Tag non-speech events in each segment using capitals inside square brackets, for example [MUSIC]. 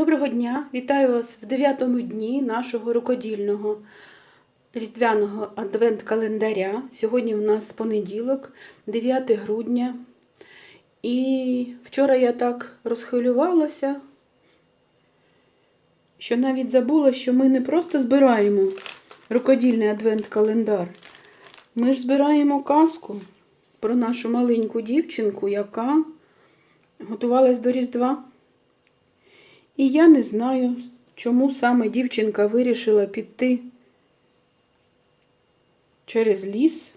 Доброго дня! Вітаю вас в дев'ятому дні нашого рукодільного різдвяного адвент-календаря. Сьогодні в нас понеділок, 9 грудня. І вчора я так розхвилювалася, що навіть забула, що ми не просто збираємо рукодільний адвент-календар. Ми ж збираємо казку про нашу маленьку дівчинку, яка готувалась до Різдва. І я не знаю, чому саме дівчинка вирішила піти через ліс.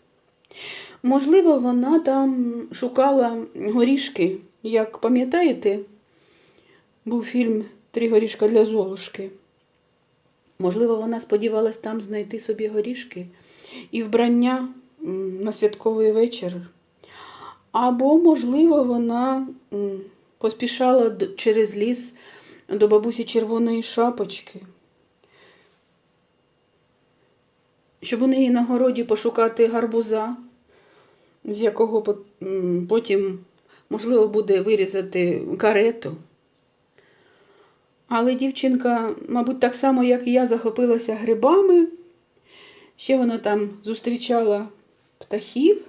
Можливо, вона там шукала горішки. Як пам'ятаєте, був фільм Три горішка для Золушки. Можливо, вона сподівалась там знайти собі горішки і вбрання на святковий вечір. Або, можливо, вона поспішала через ліс до бабусі червоної шапочки, щоб у неї на городі пошукати гарбуза, з якого потім можливо буде вирізати карету. Але дівчинка, мабуть, так само, як і я, захопилася грибами. Ще вона там зустрічала птахів,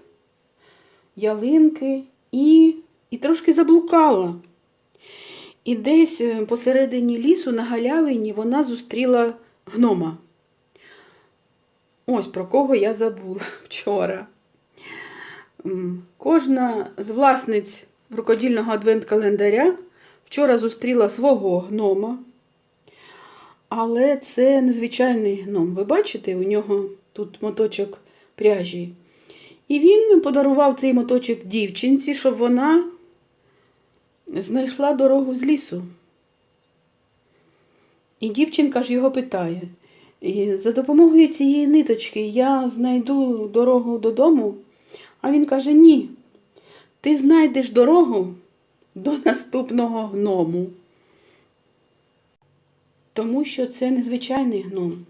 ялинки і, і трошки заблукала. І десь е, посередині лісу на галявині вона зустріла гнома. Ось про кого я забула [LAUGHS] вчора. Кожна з власниць рукодільного адвент-календаря вчора зустріла свого гнома. Але це незвичайний гном. Ви бачите, у нього тут моточок пряжі. І він подарував цей моточок дівчинці, щоб вона знайшла дорогу з лісу. І дівчинка ж його питає: «І за допомогою цієї ниточки я знайду дорогу додому. А він каже: Ні, ти знайдеш дорогу до наступного гному. Тому що це незвичайний гном.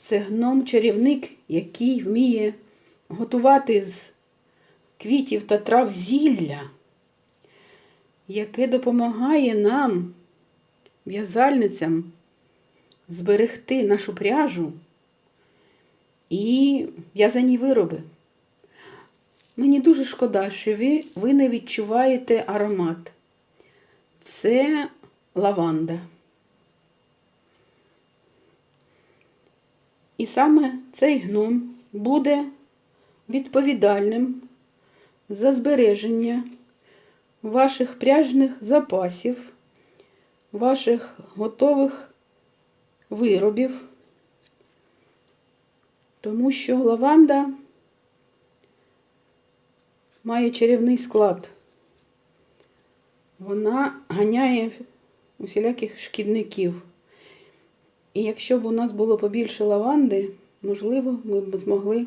Це гном-чарівник, який вміє готувати з квітів та трав зілля яке допомагає нам, в'язальницям, зберегти нашу пряжу і в'язані вироби. Мені дуже шкода, що ви, ви не відчуваєте аромат. Це лаванда. І саме цей гном буде відповідальним за збереження ваших пряжних запасів, ваших готових виробів, тому що лаванда має чарівний склад. Вона ганяє усіляких шкідників. І якщо б у нас було побільше лаванди, можливо, ми б змогли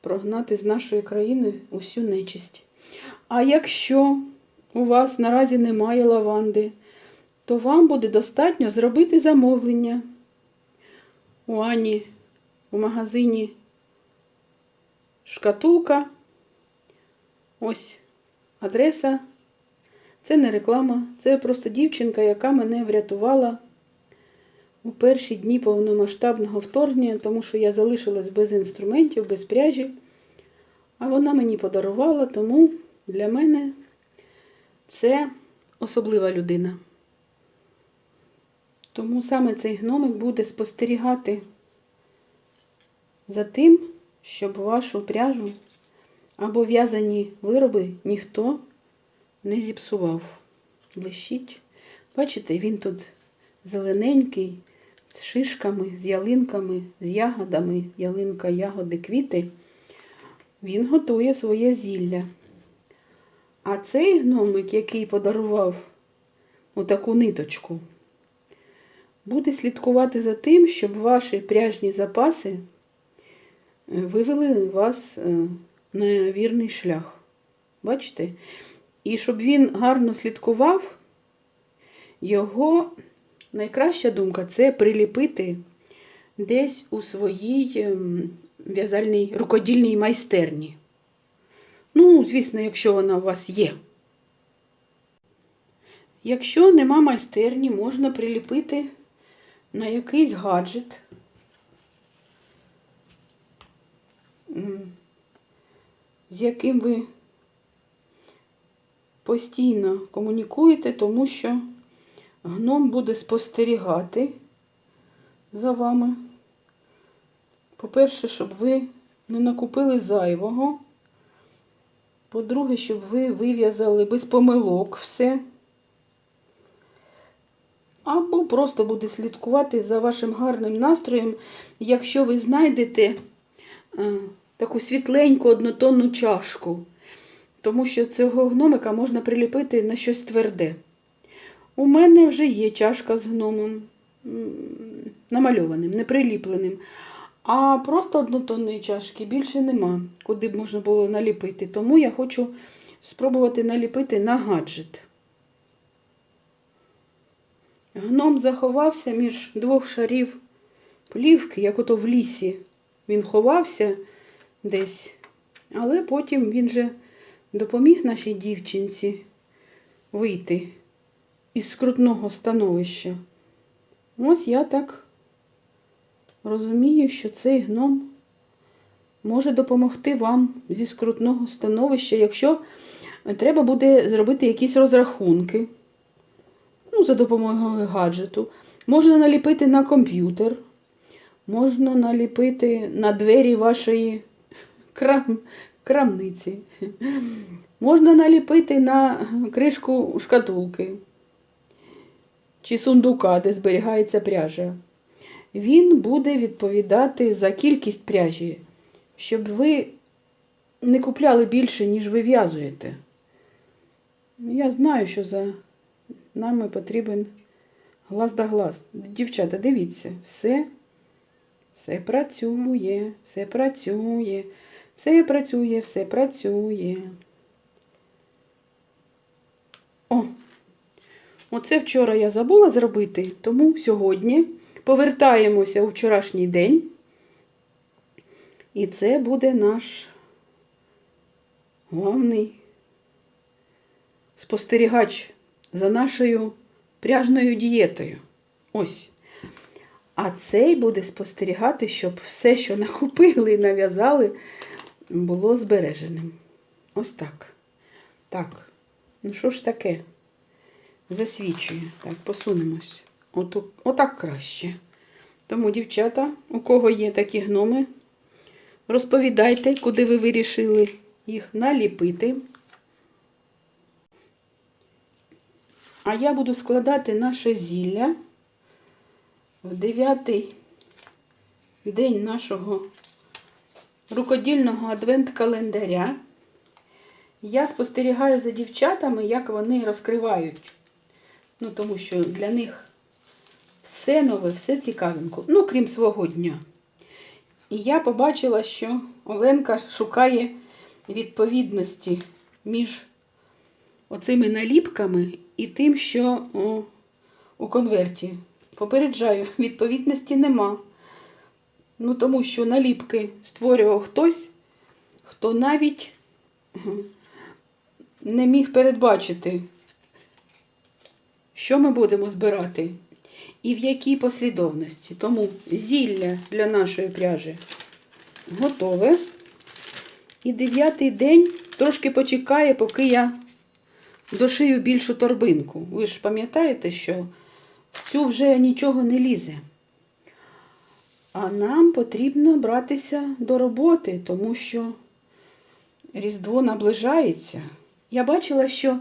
прогнати з нашої країни усю нечисть. А якщо у вас наразі немає лаванди, то вам буде достатньо зробити замовлення у Ані у магазині шкатулка. Ось адреса. Це не реклама, це просто дівчинка, яка мене врятувала у перші дні повномасштабного вторгнення, тому що я залишилась без інструментів, без пряжі. А вона мені подарувала, тому для мене це особлива людина. Тому саме цей гномик буде спостерігати за тим, щоб вашу пряжу або в'язані вироби ніхто не зіпсував. Блищить. Бачите, він тут зелененький, з шишками, з ялинками, з ягодами, ялинка, ягоди, квіти. Він готує своє зілля. А цей гномик, який подарував отаку ниточку, буде слідкувати за тим, щоб ваші пряжні запаси е, вивели вас е, на вірний шлях. Бачите? І щоб він гарно слідкував, його найкраща думка це приліпити десь у своїй ем, в'язальній рукодільній майстерні. Ну, звісно, якщо вона у вас є. Якщо нема майстерні, можна приліпити на якийсь гаджет. З яким ви постійно комунікуєте, тому що гном буде спостерігати за вами. По-перше, щоб ви не накупили зайвого. По-друге, щоб ви вив'язали без помилок все. Або просто буде слідкувати за вашим гарним настроєм, якщо ви знайдете е, таку світленьку однотонну чашку. Тому що цього гномика можна приліпити на щось тверде. У мене вже є чашка з гномом намальованим, не приліпленим. А просто однотонної чашки більше нема, куди б можна було наліпити. Тому я хочу спробувати наліпити на гаджет. Гном заховався між двох шарів плівки, як ото в лісі. Він ховався десь, але потім він же допоміг нашій дівчинці вийти із скрутного становища. Ось я так розумію, що цей гном може допомогти вам зі скрутного становища, якщо треба буде зробити якісь розрахунки ну, за допомогою гаджету. Можна наліпити на комп'ютер, можна наліпити на двері вашої крам... крамниці, можна наліпити на кришку шкатулки чи сундука, де зберігається пряжа. Він буде відповідати за кількість пряжі, щоб ви не купляли більше, ніж ви в'язуєте. Я знаю, що за нами потрібен глаз да глаз. Дівчата, дивіться, все, все працює, все працює, все працює, все працює. О! Оце вчора я забула зробити, тому сьогодні повертаємося у вчорашній день. І це буде наш головний спостерігач за нашою пряжною дієтою. Ось. А цей буде спостерігати, щоб все, що накупили і нав'язали, було збереженим. Ось так. Так. Ну що ж таке? Засвічує. Так, посунемось. Оту, отак краще. Тому, дівчата, у кого є такі гноми, розповідайте, куди ви вирішили їх наліпити. А я буду складати наше зілля в дев'ятий день нашого рукодільного адвент-календаря. Я спостерігаю за дівчатами, як вони розкривають. Ну, тому що для них все нове, все цікавенько. Ну, крім свого дня. І я побачила, що Оленка шукає відповідності між оцими наліпками і тим, що о, у конверті. Попереджаю, відповідності нема. Ну, тому що наліпки створював хтось, хто навіть не міг передбачити, що ми будемо збирати і в якій послідовності. Тому зілля для нашої пряжі готове. І дев'ятий день трошки почекає, поки я дошию більшу торбинку. Ви ж пам'ятаєте, що в цю вже нічого не лізе. А нам потрібно братися до роботи, тому що Різдво наближається. Я бачила, що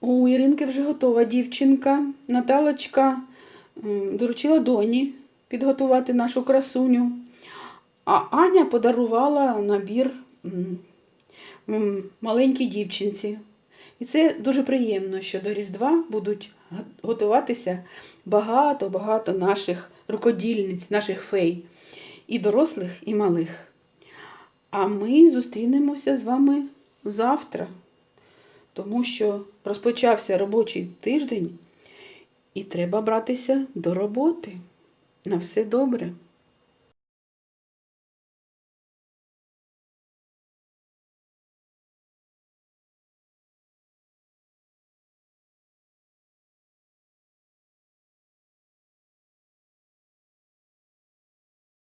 у Іринки вже готова дівчинка. Наталочка доручила доні підготувати нашу красуню. А Аня подарувала набір маленькій дівчинці. І це дуже приємно, що до Різдва будуть готуватися багато-багато наших рукодільниць, наших фей, і дорослих, і малих. А ми зустрінемося з вами завтра, тому що розпочався робочий тиждень, і треба братися до роботи. На все добре.